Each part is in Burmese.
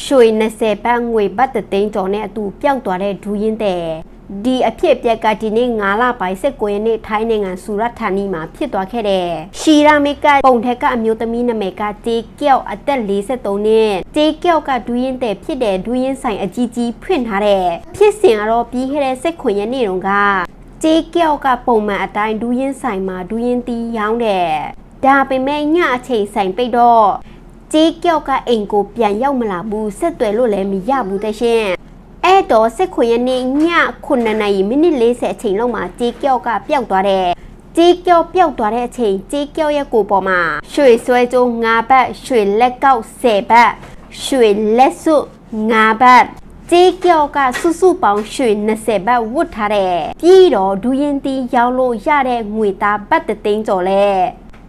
ရွှေ20ဘတ်ငွေဘတ်တသိန်းကျော်နဲ့အတူပျောက်သွားတဲ့ဒူးရင်တဲ့ဒီအဖြစ်အပျက်ကဒီနေ့9လပိုင်း19ရက်နေ့ထိုင်းနိုင်ငံဆူရတ်ဌာနီမှာဖြစ်သွားခဲ့တဲ့ရှီရာမီကပုံထက်ကအမျိုးသမီးနာမည်ကဂျေကျောက်အသက်43နှစ်ဂျေကျောက်ကဒူးရင်တဲ့ဖြစ်တဲ့ဒူးရင်ဆိုင်အကြီးကြီးဖွင့်ထားတဲ့ဖြစ်စဉ်ကတော့ပြီးခဲ့တဲ့19ရက်နေ့တုန်းကကျေးကြောက်ကပုံမှန်အတိုင်းဒူးရင်ဆိုင်မှာဒူးရင်တီးရောင်းတယ်။ဒါပေမဲ့ညအချိန်ဆိုင်ပိတ်တော့ ကျေးကြောက်ကအိမ်ကိုပြန်ရောက်မလာဘူးဆက်သွယ်လို့လည်းမရဘူးတဲ့ရှင်။အဲ့တော့ဆက်ခွေရနေ့ည9နာရီမိနစ်40အချိန်လောက်မှာကျေးကြောက်ကပျောက်သွားတယ်။ကျေးကြောက်ပျောက်သွားတဲ့အချိန်ကျေးကြောက်ရဲ့ကိုယ်ပေါ်မှာရွှေဆွဲကြိုး9ဘတ်ရွှေလက်ကောက်10ဘတ်ရွှေလက်စွပ်9ဘတ်ကြေးကြောက်ကစုစုပေါင်းရွှေ20ဘတ်ဝတ်ထားတယ်ပြီးတော့ဒူရင်တီရောင်းလို့ရတဲ့ငွေသားဘတ်တသိန်းကျော်လဲ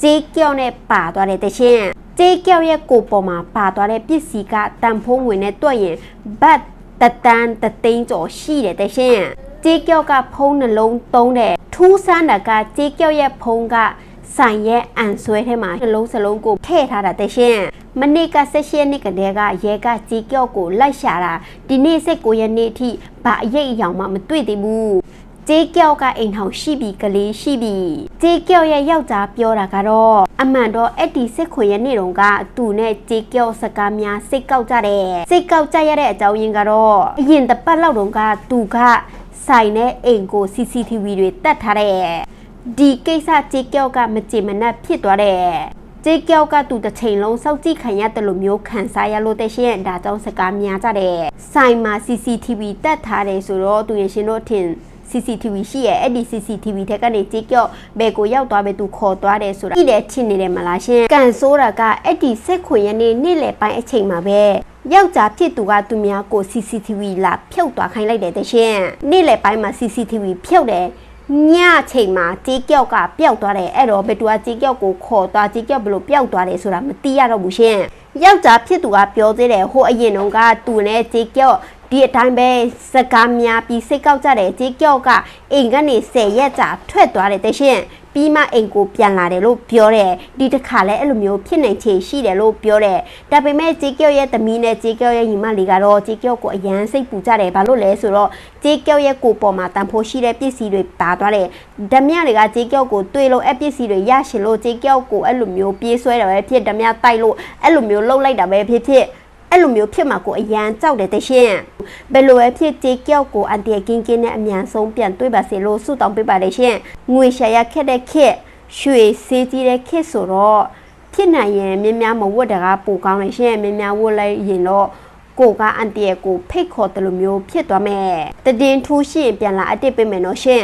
ကြေးကြောက်နဲ့ပါသွားတဲ့တရှင် ကြေးကြောက်ရဲ့ကိုယ်ပေါ်မှာပါသွားတဲ့ပစ္စည်းကတန်ဖိုးငွေနဲ့တွက်ရင်ဘတ်တတန်းတသိန်းကျော်ရှိတယ်တရှင်ကြေးကြောက်ကဖုံးနှလုံးသုံးတယ်ထူးဆန်းတာကကြေးကြောက်ရဲ့ဖုံးကဆိုင်ရဲ့အန်ဆွဲထဲမှာနှလုံးစလုံးကိုထည့်ထားတာတဲ့ရှင်မနေ့ကဆက်ရှရက်နေ့ကတည်းကရဲကကြေးကြောက်ကိုလိုက်ရှာတာဒီနေ့စက်ကိုရက်နေ့အထိဘာအရေးအယောင်မှမတွေ့သေးဘူး ကြေးကြောက်ကအိမ်ထောင်ရှိပြီကလေးရှိပြီကြေးကြောက်ရဲ့ယောက်ျားပြောတာကတော့အမှန်တော့အဲ့ဒီစစ်ခွေရဲ့နေ့တုန်းကသူနဲ့ကြေးကြောက်စကားများစိတ်ကောက်ကြတယ်စိတ်ကောက်ကြရတဲ့အကြောင်းရင်းကတော့အရင်တစ်ပတ်လောက်တုန်းကသူကဆိုင်နဲ့အိမ်ကို CCTV တွေတက်ထားတယ်ဒီကိစ္စကြေးကြောက်ကမကြေမနက်ဖြစ်သွားတယ်ကြေးကြောက်ကသူတစ်ချိန်လုံးစောက်ကြည့်ခံရတယ်လို့မျိုးခံစားရလို့တဲ့ရှင်ဒါကြောင့်စကားများကြတယ်ဆိုင်မှာ CCTV တက်ထားတယ်ဆိုတော့သူရရှင်တို့ထင် CCTV ရှိရဲ့အဲ့ဒီ CCTV ထက်ကနေကြေးကြောက်ဘယ်ကိုရောက်သွားပဲသူခေါ်သွားတယ်ဆိုတာဒီလည်းထင်နေတယ်မလားရှင်ကန်ဆိုးတာကအဲ့ဒီစက်ခွေရနေ့နေ့လယ်ပိုင်းအချိန်မှာပဲယောက်ျားဖြစ်သူကသူများကို CCTV လာဖြုတ်သွားခိုင်းလိုက်တယ်တဲ့ရှင်နေ့လယ်ပိုင်းမှာ CCTV ဖြုတ်တယ်ညချိန်မှာကြေးကြောက်ကပျောက်သွားတယ်အဲ့တော့ဘယ်သူကကြေးကြောက်ကိုခေါ်သွားကြေးကြောက်ဘလို့ပျောက်သွားတယ်ဆိုတာမသိရတော့ဘူးရှင်ယောက်ျားဖြစ်သူကပြောသေးတယ်ဟိုအရင်တုန်းကသူနဲ့ကြေးကြောက် ဒီအတိုင်းပဲစကားများပြီးစိတ်ကောက်ကြတယ်ကြေးကြောက်ကအိမ်ကနေ10ရက်ကြာထွက်သွားတယ်တဲ့ရှင်ပြီးမှအိမ်ကိုပြန်လာတယ်လို့ပြောတယ်ဒီတစ်ခါလဲအဲ့လိုမျိုးဖြစ်နိုင်ချေရှိတယ်လို့ပြောတယ်ဒါပေမဲ့ကြေးကြောက်ရဲ့သမီးနဲ့ကြေးကြောက်ရဲ့ညီမလေးကတော့ကြေးကြောက်ကိုအရန်စိတ်ပူကြတယ်ဘာလို့လဲဆိုတော့ကြေးကြောက်ရဲ့ကိုယ်ပေါ်မှာတန်ဖိုးရှိတဲ့ပစ္စည်းတွေပါသွားတယ်ဓမြတွေကကြေးကြောက်ကိုတွေးလို့အဲ့ပစ္စည်းတွေရရှင်လို့ကြေးကြောက်ကိုအဲ့လိုမျိုးပြေးဆွဲတာပဲဖြစ်ဓမြတိုက်လို့အဲ့လိုမျိုးလှုပ်လိုက်တာပဲဖြစ်ဖြစ်အဲ့လိုမျိုးဖြစ်မှာကိုအရန်ကြောက်တယ်တရှင် ဘယ်လိုပဲဖြစ်ကြေးကြောက်ကိုအန်တီကင်းကင်းနဲ့အမြန်ဆုံးပြန်တွေးပါစေလို့ဆုတောင်းပေးပါလေရှင်ငွေရှာရခက်တဲ့ခက်ရွှေစေးကြီးတဲ့ခက်ဆိုတော့ဖြစ်နိုင်ရင်မြင်းများမဝတ်တကားပိုကောင်းတယ်ရှင်မြင်းများဝတ်လိုက်ရင်တော့ကိုကအန်တီရဲ့ကိုဖိတ်ခေါ်တယ်လို့မျိုးဖြစ်သွားမယ်တည်င်းထူးရှိရင်ပြန်လာအတစ်ပေးမယ်နော်ရှင်